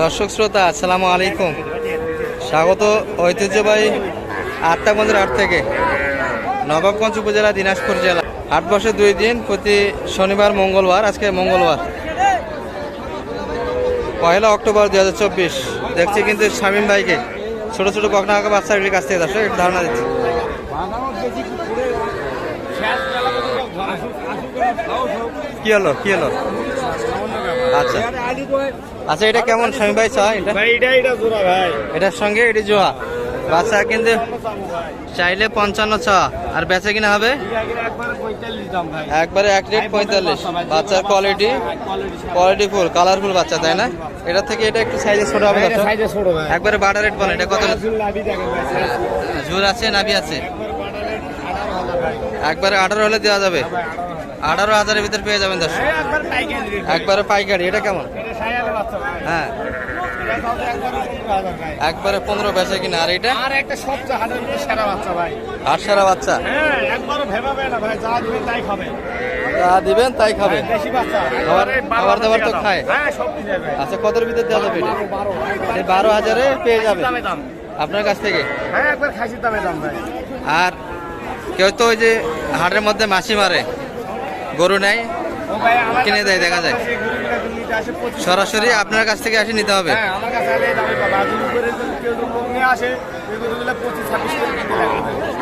দর্শক শ্রোতা, আসসালামু আলাইকুম। স্বাগত ঐতিহ্যবাহী আত্মাগঞ্জের হাট থেকে। নবাবগঞ্জ উপজেলা, দিনাজপুর জেলা। আট বসে দুই দিন, প্রতি শনিবার, মঙ্গলবার, আজকে মঙ্গলবার। পয়লা অক্টোবর দুই হাজার চব্বিশ। দেখছি কিন্তু শামীম ভাইকে, ছোটো ছোট বকনা কাকা বাচ্চাগুলির কাছ থেকে দর্শক, একটু ধারণা দিচ্ছি। কি হলো কি হলো? আচ্ছা। আচ্ছা এটা কেমন শামীম ভাই চা এটা? এটার সঙ্গে এটি জোয়া বাচ্চা কিন্তু চাইলে পঞ্চান্ন ছ আর বেচা কিনা হবে? একবারে এক রেট পঁয়তাল্লিশ। বাচ্চার কোয়ালিটি কোয়ালিটি ফুল কালারফুল বাচ্চা তাই না? এটা থেকে এটা একটু সাইজে ছোট হবে একবারে বাটা রেট বলেন এটা কত। ঝুর আছে নাবি আছে? একবারে বাটার আঠারো হলে দেওয়া যাবে। আঠারো হাজারের ভিতর পেয়ে যাবেন দর্শক। এই একবার পাইকারি এটা কেমন। হ্যাঁ। একবারে পনেরো বেচা কিনা আর এটা? আর একটা সবচেয়ে হাটের মধ্যে সেরা বাচ্চা ভাই। আট সারা বাচ্চা? হ্যাঁ একবারও ভেবাবে না ভাই যা দিবেন তাই খাবে যা দিবেন তাই খাবে হ্যাঁ, দেশি বাচ্চা। খাবার- দাবার তো খায়। হ্যাঁ সব আচ্ছা কতর ভিতর দেওয়া যাবে এটা? বারো হাজারে পেয়ে যাবে। আপনার কাছ থেকে? হ্যাঁ একবার খাসির দামে দাম ভাই। আর কেউ তো ওই যে হাটের মধ্যে মাছি মারে। গরু নেয় কিনে দেয়, দেখা যায়। আসে সরাসরি আপনার কাছ থেকে এসে নিতে হবে। হ্যাঁ আসে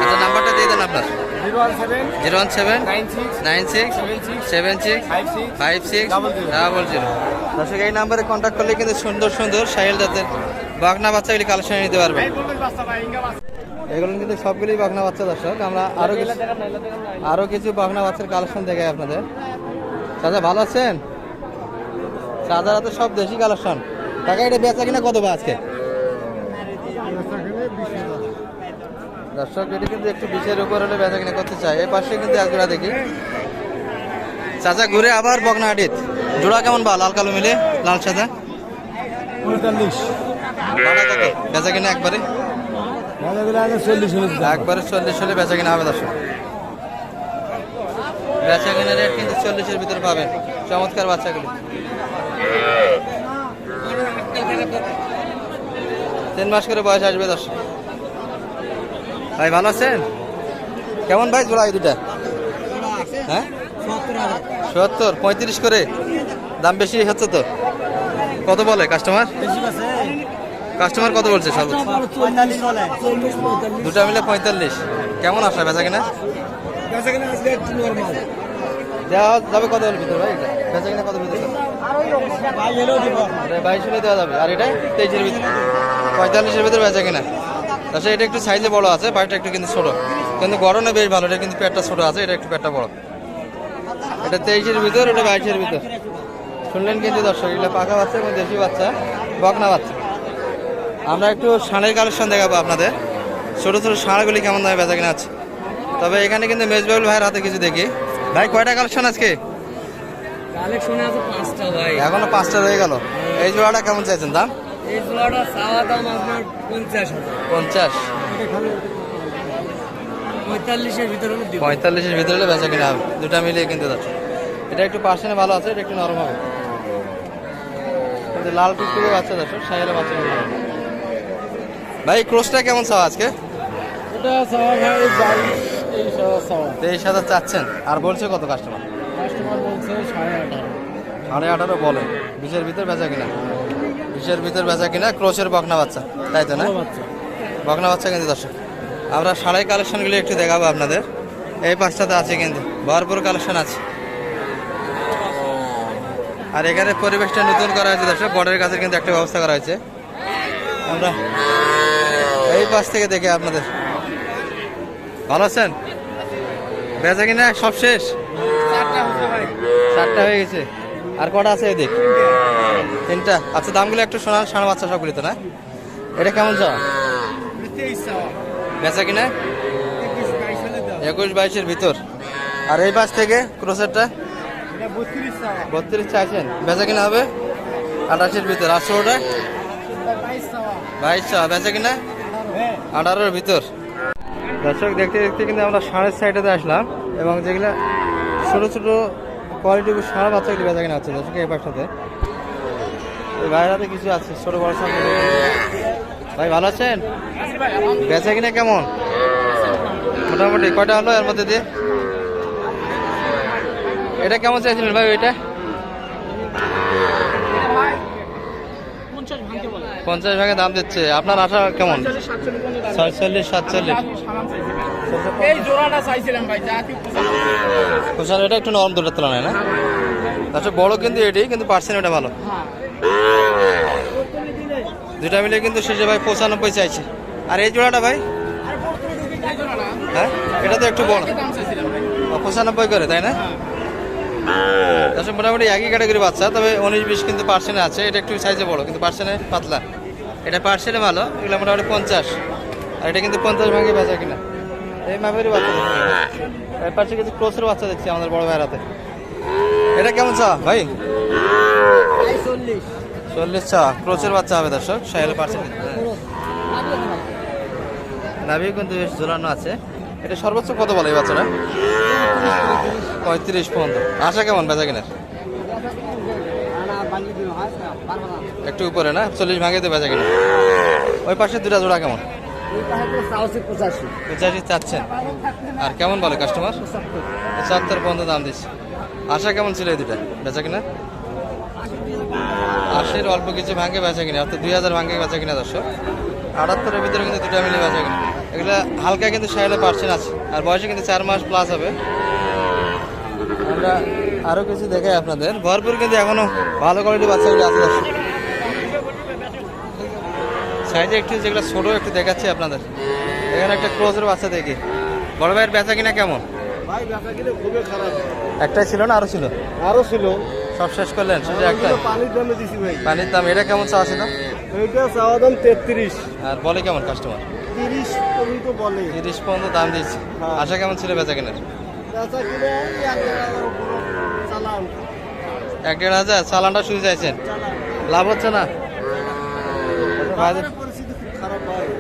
আচ্ছা নাম্বারটা দিয়ে দেন আপনার। Zero one seven nine six seven six five six. Double zero. দর্শক এই নাম্বারে কন্ট্যাক্ট করলে কিন্তু সুন্দর সুন্দর সাইল জাতের বাগনা বাচ্চাগুলি কালেকশন নিতে পারবে এগুলো কিন্তু সবগুলি বাগনা বাচ্চা দর্শক। আমরা আরও কিছু আরও কিছু বাগনা বাচ্চার কালেকশন দেখাই আপনাদের। চাচা ভালো আছেন? চাচারা তো সব দেশি কালেকশন। টাকা এটা বেচা কিনা কত বা আজকে? দর্শক এটি কিন্তু একটু বিশের উপর হলে বেচা কিনা করতে চাই। এই পাশে কিন্তু এক জোড়া দেখি। চাচা ঘুরে আবার বকনা হাটিত। জোড়া কেমন বা লাল কালো মিলে? লাল সাদা? পঁয়তাল্লিশ। বেচা কিনা একবারে? একবারে চল্লিশ হলে বেচা কিনা হবে দর্শক। বেচা কিনা রেট কিন্তু চল্লিশের ভিতরে পাবেন। চমৎকার বাচ্চাগুলি। তিন মাস করে বয়স আসবে দর্শক। ভাই, ভালো আছেন? কেমন ভাই জোড়া দুটা হ্যাঁ? সত্তর, পঁয়ত্রিশ করে। দাম বেশি হচ্ছে তো? কত বলে কাস্টমার? কাস্টমার কত বলছে সর্বোচ্চ দুটা মিলে পঁয়তাল্লিশ। কেমন আসা, বেচা কিনা? দেওয়া যাবে কত ভিতরে ভাই এটা? বেচা কিনা কত ভিতরে? বাইশ হলে দেওয়া যাবে। আর এটা? তেইশের ভিতরে। পঁয়তাল্লিশের ভিতরে বেচা কিনা। আচ্ছা এটা একটু সাইজে বড় আছে বাড়িটা একটু কিন্তু ছোট। কিন্তু গরমে বেশ ভালো, এটা কিন্তু পেটটা ছোট আছে, এটা একটু পেটটা বড়। এটা তেইশের ভিতর, এটা বাইশের ভিতর। শুনলেন কিন্তু দর্শক, এগুলো পাকা বাচ্চা এবং দেশি বাচ্চা, বকনা বাচ্চা। আমরা একটু ষাঁড়ের কালেকশন দেখাবো আপনাদের। ছোটো ছোটো ষাঁড়গুলি কেমন দামে বেচা কিনা আছে। তবে এখানে কিন্তু মেজবাউল ভাইয়ের হাতে কিছু দেখি। ভাই কয়টা কালেকশন আজকে? এখনও পাঁচটা রয়ে গেল। এই জোড়াটা কেমন চাইছেন দাম? পঞ্চাশ পঁয়তাল্লিশের ভিতরে পঁয়তাল্লিশের ভিতরে বেচা কিনা হবে। দুটা মিলিয়ে কিন্তু যাচ্ছে। এটা একটু পার্সেন্টে ভালো আছে এটা একটু নরম হবে। লাল টুকটুকে বাচ্চা যাচ্ছে সাইলে বাচ্চা। ভাই ক্রোসটা কেমন চাওয়া আজকে? তেইশ হাজার চাচ্ছেন। আর বলছে কত কাস্টমার সাড়ে আঠারো। বলে। বিশের ভিতর বেচা কিনা? বিশের ভিতর বেচা কিনা? ক্রোসের বকনা বাচ্চা। তাই তো না? বকনা বাচ্চা। কিন্তু দর্শক। আমরা সাড়াই কালেকশনগুলি একটু দেখাবো আপনাদের। এই পাঁচটাতে আছে কিন্তু। ভরপুর কালেকশন আছে। আর এখানে পরিবেশটা নতুন করা হয়েছে দর্শক। বর্ডারের কাছে কিন্তু একটা ব্যবস্থা করা হয়েছে। আমরা এই পাশ থেকে দেখে আপনাদের। ভালো আছেন? বেচা কিনা সব শেষ? চারটা হয়ে গেছে। আর কটা আছে এদিক? তিনটা। আচ্ছা দামগুলো একটু শোনা সাড়ে বাচ্চা সবগুলি তো না? এটা কেমন চাওয়া? বেচা কিনা? একুশ বাইশের ভিতর। আর এই পাশ থেকে ক্রোসেরটা? বত্রিশ চাইছেন। বেচা কিনা হবে? আঠাশের ভিতর। ষোলোটা বাইশ চাওয়া বাইশ চা বেচা কিনা? আঠারোর ভিতর। দর্শক, দেখতে দেখতে কিন্তু আমরা সাড়ের সাইডেতে আসলাম এবং যেগুলো ছোটো ছোটো কোয়ালিটি সারা বাচ্চাগুলি বেচা কিনা হচ্ছে দর্শক, এই পাশটাতে। হাতে কিছু আছে, ছোট বড় সব ভাই, ভালো আছেন? বেচা কিনা কেমন? মোটামুটি, কয়টা হলো এর মধ্যে দিয়ে? এটা কেমন চাইছিলেন ভাই, ওইটা? পঞ্চাশ ভাগে দাম দিচ্ছে। আপনার আশা কেমন? ছয়চল্লিশ সাতচল্লিশ। এই জোড়াটা চাইছিলাম ভাই কুশাল এটা একটু নরম তুলনায় না? আচ্ছা বড় কিন্তু এটি কিন্তু পার্সেন্ট এটা ভালো। দুটা মিলে কিন্তু শেষে ভাই পঁচানব্বই চাইছে। আর এই জোড়াটা ভাই? হ্যাঁ এটা তো একটু বড়। পঁচানব্বই করে তাই না? আচ্ছা মোটামুটি একই ক্যাটাগরি বাচ্চা তবে উনিশ বিশ কিন্তু পার্সেন্টে আছে। এটা একটু সাইজে বড় কিন্তু পার্সেন্টে পাতলা। এটা পার্সেন্টে ভালো এগুলো মোটামুটি পঞ্চাশ। আর এটা কিন্তু পঞ্চাশ ভাগে বেচা কিনা। এই মাপেরই বাচ্চা পাশে কিছু ক্রোসের বাচ্চা দেখছি আমাদের বড় ভাইয়ের হাতে এটা কেমন চা ভাই? চল্লিশ চল্লিশ চা ক্রোচের বাচ্চা হবে দর্শক সাহেল পার্সেন্ট নাভি কিন্তু বেশ ঝোলানো আছে। এটা সর্বোচ্চ কত বলে এই বাচ্চাটা? পঁয়ত্রিশ পর্যন্ত। আশা কেমন বেচা কিনার? একটু উপরে না? চল্লিশ ভাগে তো বেচা কিনা। ওই পাশে দুটা জোড়া কেমন? পঁচাশি চাচ্ছেন। আর কেমন বলে কাস্টমার পঁচাত্তর পর্যন্ত দাম দিচ্ছে। আশা কেমন ছিল এই দুটা? বেচা কিনা? আশির অল্প কিছু ভাঙে বেচা কিনা। অর্থাৎ দুই হাজার ভাঙে বেচা কিনা দর্শক। আটাত্তরের ভিতরে কিন্তু দুটা মিলে বেচা কিনা এগুলো হালকা কিন্তু সাইলে পার্সেন্ট আছে আর বয়সে কিন্তু চার মাস প্লাস হবে। আমরা আরও কিছু দেখাই আপনাদের। ভরপুর কিন্তু এখনও ভালো কোয়ালিটি বাচ্চাগুলো আছে। সাইজে একটু যেগুলো ছোট একটু দেখাচ্ছি আপনাদের। এখানে একটা ক্রোজের বাচ্চা দেখি। বড় ভাইয়ের বেচা কিনা কেমন? ভাই ব্যথা কিনে খুবই খারাপ। একটাই ছিল না আরও ছিল? আরও ছিল। সব শেষ করলেন শেষে একটাই? পানির দামে দিছি ভাই। পানির দাম এটা কেমন চাওয়া ছিল? এইটা চাওয়া দাম তেত্রিশ। আর বলে কেমন কাস্টমার তিরিশ পর্যন্ত বলে। তিরিশ পর্যন্ত দাম দিয়েছি। হ্যাঁ। আশা কেমন ছিল বেচা কেনার? বেচা কিনে চালান। এক দেড় হাজার? চালানটা শুরু চাইছেন? লাভ হচ্ছে না?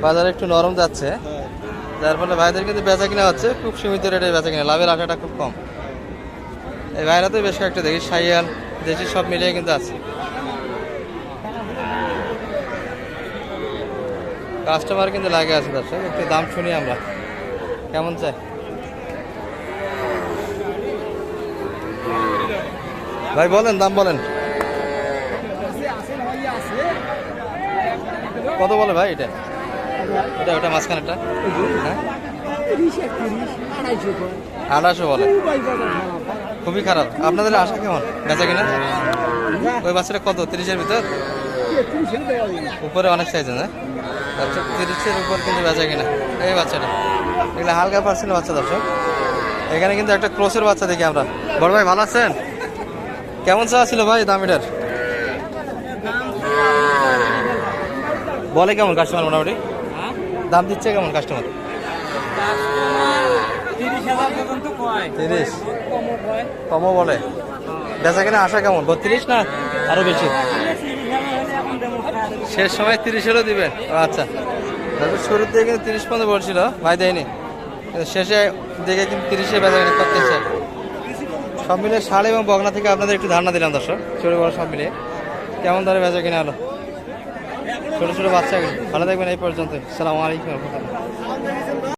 বাজারে একটু নরম যাচ্ছে। হ্যাঁ। যার ফলে ভাইদের কিন্তু বেচা কিনা হচ্ছে। খুব সীমিত রেটে বেচা কিনা। লাভের আশাটা খুব কম। এই ভাইরাতে বেশ কয়েকটা দেখি সাইয়াল দেশি সব মিলিয়ে কিন্তু আছে। কাস্টমার কিন্তু লাগে আছে, দর্শক। একটু দাম শুনি আমরা। কেমন চাই? ভাই, বলেন, দাম বলেন। কত বলে ভাই এটা? এটা, ওটা মাঝখানেরটা? হ্যাঁ? আঠাশো বলে। খুবই খারাপ। আপনাদের আশা কেমন? বেচা কিনা? ওই বাচ্চাটা কত? তিরিশের ভিতর? উপরে অনেক সাইজ না? আচ্ছা তিরিশের উপর কিন্তু বেচা কিনা। এই বাচ্চাটা। এগুলো হালকা পার্সেন্ট বাচ্চা দর্শক। এখানে কিন্তু একটা ক্রোসের বাচ্চা দেখি আমরা। বড় ভাই, ভালো আছেন? কেমন চা ছিল ভাই দাম এটার? বলে কেমন কাস্টমার মোটামুটি? দাম দিচ্ছে কেমন কাস্টমার তিরিশ। কমও বলে। বেচা কিনা আশা কেমন? বত্রিশ না আরও বেশি? শেষ সময় তিরিশেরও দিবে আচ্ছা। তারপর শুরুর দিকে কিন্তু তিরিশ পর্যন্ত বলছিল, ভাই দেয়নি। শেষে দিকে কিন্তু তিরিশে বেচা করতে চাই সব মিলে শাল এবং বগনা থেকে আপনাদের একটু ধারণা দিলাম, দর্শক। ছোটো বড় সব মিলে কেমন ধরে বেচা কিনে আলো ছোটো ছোটো বাচ্চা ভালো থাকবেন এই পর্যন্ত সালাম আলাইকুম রহমতুল্লাহ।